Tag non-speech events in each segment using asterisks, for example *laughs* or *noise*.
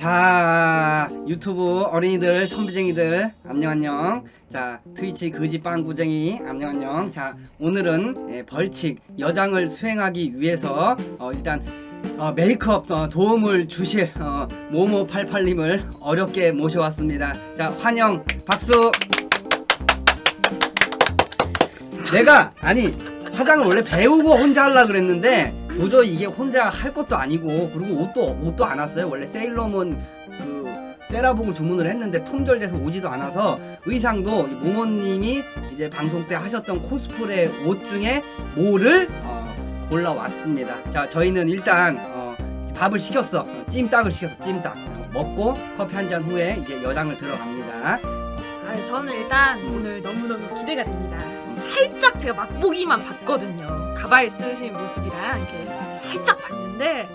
자 유튜브 어린이들 선비쟁이들 안녕 안녕. 자 트위치 거지 빵구쟁이 안녕 안녕. 자 오늘은 예, 벌칙 여장을 수행하기 위해서 어, 일단 어, 메이크업 어, 도움을 주실 어, 모모 88님을 어렵게 모셔왔습니다. 자 환영 박수! 내가 아니 화장을 원래 배우고 혼자 하려 그랬는데 도저히 이게 혼자 할 것도 아니고 그리고 옷도 옷도 안 왔어요. 원래 세일러문 그 세라복을 주문을 했는데 품절돼서 오지도 않아서 의상도 이 모모님이 이제 방송 때 하셨던 코스프레 옷 중에 뭐를 어, 골라왔습니다. 자 저희는 일단 어, 밥을 시켰어. 어, 찜닭을 시켰어. 찜닭 어, 먹고 커피 한 잔 후에 이제 여장을 들어갑니다. 아니, 저는 일단 오늘 너무너무 기대가 됩니다. 살짝 제가 맛보기만 봤거든요. 가발 쓰신 모습이랑 이렇게 살짝 봤는데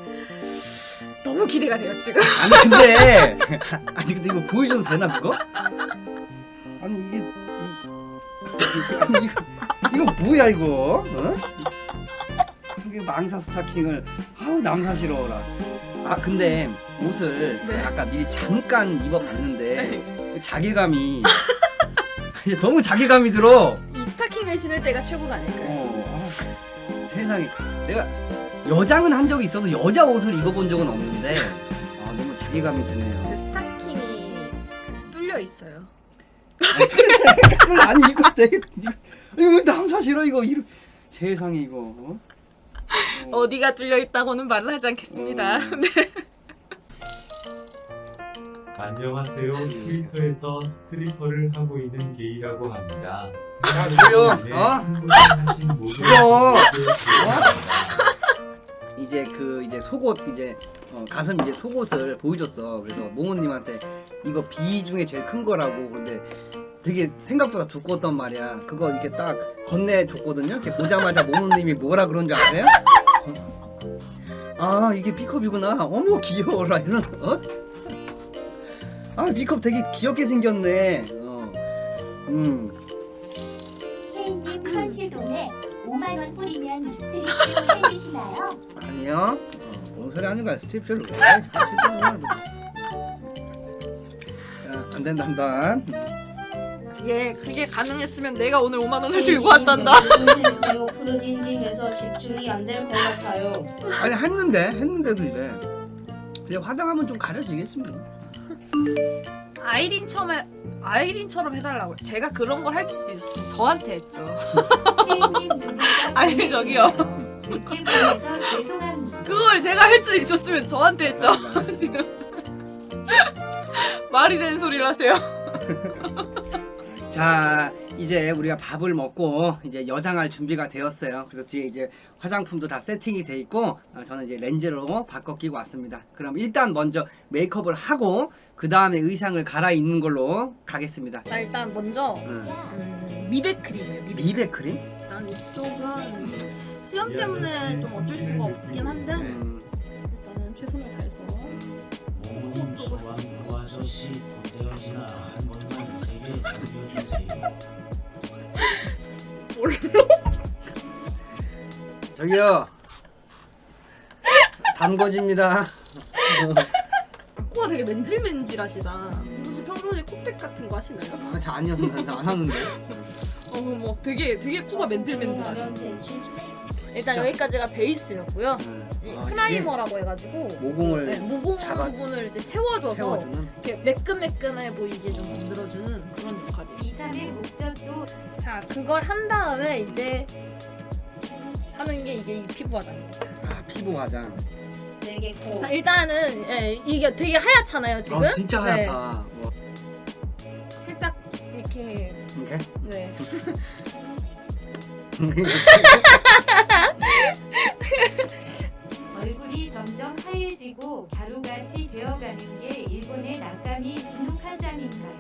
너무 기대가 돼요 지금. *laughs* 아니 근데 *laughs* 아니 근데 이거 보여줘도 되나 그거? 아니 이게 이, 아니 이거 이거 뭐야 이거? 어? 이게 망사 스타킹을 아우 남사 싫어라. 아 근데 옷을 네. 아까 미리 잠깐 입어봤는데 자괴감이 *laughs* 이제 너무 자괴감이 들어. 이 스타킹을 신을 때가 최고가 아닐까요? 어, 아, 세상에 내가 여장은 한 적이 있어서 여자 옷을 입어본 적은 없는데 아, 너무 자괴감이 드네요. 근데 스타킹이 뚫려 있어요. 좀 아니 이거 되게 이거 이거 남사 싫어 이거 이거 세상에 이거 어? 어. 어디가 뚫려 있다고는 말을 하지 않겠습니다. 음. *laughs* 네. 안녕하세요. 트위터에서 스트리퍼를 하고 있는 게이라고 합니다. 야 조용 어? 흥분하신 모든 죽어. 분들 죄송합니다. 이제 그 이제 속옷 이제 어, 가슴 이제 속옷을 보여줬어 그래서 모모님한테 이거 비 중에 제일 큰 거라고 근데 되게 생각보다 두꺼웠단 말이야 그거 이렇게 딱 건네줬거든요 이렇게 보자마자 모모님이 뭐라 그런 줄 아세요? 아 이게 B컵이구나 어머 귀여워라 이런 어? 아 B컵 되게 귀엽게 생겼네 어. 음 케이님 선실돈에 5만 원 뿌리면 스트리트 해주시나요? 아니요. 어, 뭔 소리 하는 거야? 스트립쇼를 왜? 해? 야, 안 된다, 한다. 예, 그게 가능했으면 내가 오늘 5만 원을 들고 왔단다. 해주세요. 푸르딘딩에서 집중이 안 될 것 같아요. 아니 했는데 했는데도 이래. 그냥 화장하면 좀 가려지겠습니다. 아이린처럼 해, 아이린처럼 해달라고요. 제가 그런 걸 할 수 있으면 저한테 했죠. *laughs* 아니 저기요. 그걸 제가 할수 있었으면 저한테 했죠. *laughs* 지금 *laughs* 말이 되는 소리를 하세요. 자, 이제 우리가 밥을 먹고 이제 여장할 준비가 되었어요. 그래서 뒤에 이제 화장품도 다 세팅이 돼 있고 어, 저는 이제 렌즈로 바꿔 끼고 왔습니다. 그럼 일단 먼저 메이크업을 하고 그 다음에 의상을 갈아입는 걸로 가겠습니다. 자 일단 먼저 음. 음, 미백 크림이에요. 미백. 미백 크림? 일단 이쪽은 수염 때문에 좀 어쩔 수가 없긴 한데 음. 일단은 최선을 다해서 아저씨 고대어지나 한 번만 세게 당겨주세요. *laughs* 뭘로? 저기요. 담궈집니다. *laughs* 코가 되게 맨질맨질하시다. 혹시 평소에 코팩 같은 거 하시나요? 아, 저 아니요, 나안 하는데. 어, 뭐 되게 되게 코가 맨들맨들하시다. 그러면 대신 일단 진짜. 여기까지가 베이스였고요. 음. 이 아, 프라이머라고 해가지고 이게 모공을 네, 모공 잡아- 부분을 이제 채워줘서 채워주는. 이렇게 매끈매끈해 보이게 좀 만들어주는 이참의 목적도 자, 그걸 한 다음에 이제 하는 게 이게 이 피부 화장입니다. 아, 피부 화장. 되게 고 자, 일단은 예, 이게 되게 하얗잖아요 지금. 아, 진짜 네, 하얗다. 뭐, 살짝 이렇게 이렇게. 네. *laughs* 얼굴이 점점 하얘지고 가루같이 되어가는 게 일본의 낙감이 진욱한장인가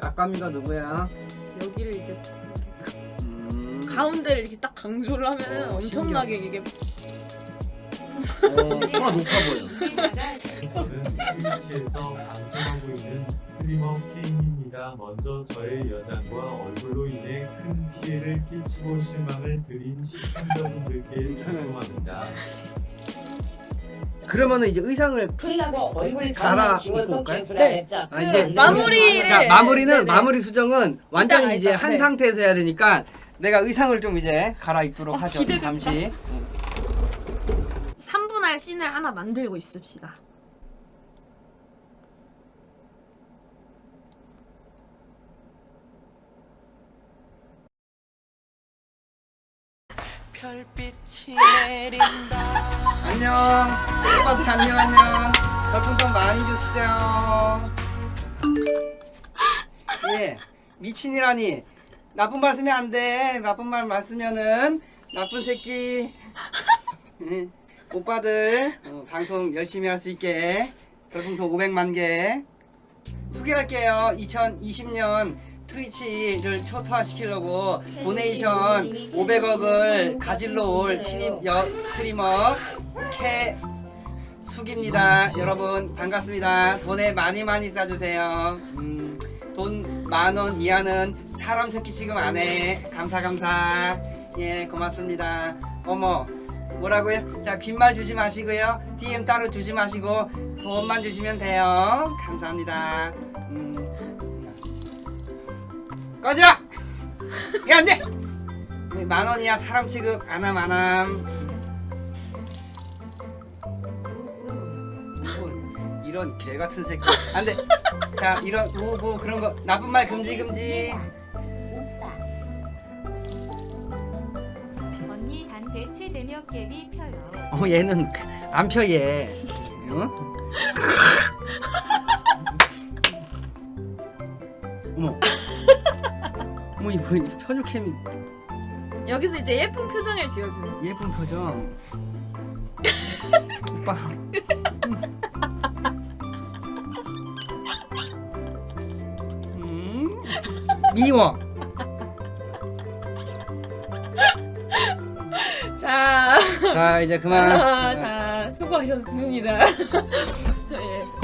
요? 낙감이가 누구야? 여기를 이제 이렇게 음. 가운데를 이렇게 딱 강조를 하면은 어, 엄청나게 이게 어, 코가 높아 보여. 저는 트위치에서 방송하고 있는 스트리머 케인입니다. 먼저 저의 여장과 얼굴로 인해 큰 피해를 끼치고 실망을 드린 시청자분들께 죄송합니다. 그러면은 이제 의상을 끝나고 얼굴 갈아 입고 올까요? 네. 아, 이제 그 마무리를 자 마무리는 네네. 마무리 수정은 완전히 이따가, 이제 이따가, 한 네. 상태에서 해야 되니까 내가 의상을 좀 이제 갈아입도록 어, 하죠 기대된다. 잠시 3분할 씬을 하나 만들고 있읍시다. 별빛이 내린다. 안녕. 오빠들 안녕 안녕 별풍선 많이 주세요. 예 미친이라니. 나쁜 말 쓰면 안돼. 나쁜 말만 쓰면은 나쁜 새끼. 예. 오빠들 어, 방송 열심히 할 수 있게 별풍선 500만 개. 소개할게요. 2020년 트위치를 초토화시키려고 도네이션 500억을 가질러 올 신입 여 스트리머 캐 숙입니다. 여러분 반갑습니다. 돈에 많이 많이 싸주세요. 음, 돈만 원 이하는 사람 새끼 지금 안 해. 감사 감사. 예 고맙습니다. 어머 뭐라고요? 자 귓말 주지 마시고요. DM 따로 주지 마시고 돈만 주시면 돼요. 감사합니다. 음. 꺼져! 이게 안 돼! 만 원이야 사람 취급 안 함 안함. 뭐, 이런 개 같은 새끼 안 돼. 자 이런 우부 그런 거 나쁜 말 금지 금지. 언니 단 배치 되며 갭이 펴요. 어 얘는 안펴 얘. 어? 어머. 이거 이 편육캠이 여기서 이제 예쁜 표정을 지어주는. 예쁜 표정. 오빠. 음? 미워. 자, 자 이제 그만. 아, 자 수고하셨습니다. *laughs* 예.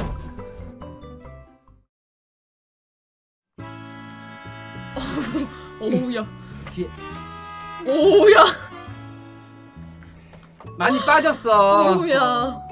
*laughs* 오우야, 뒤에 오우야, 많이 빠졌어. 오우야.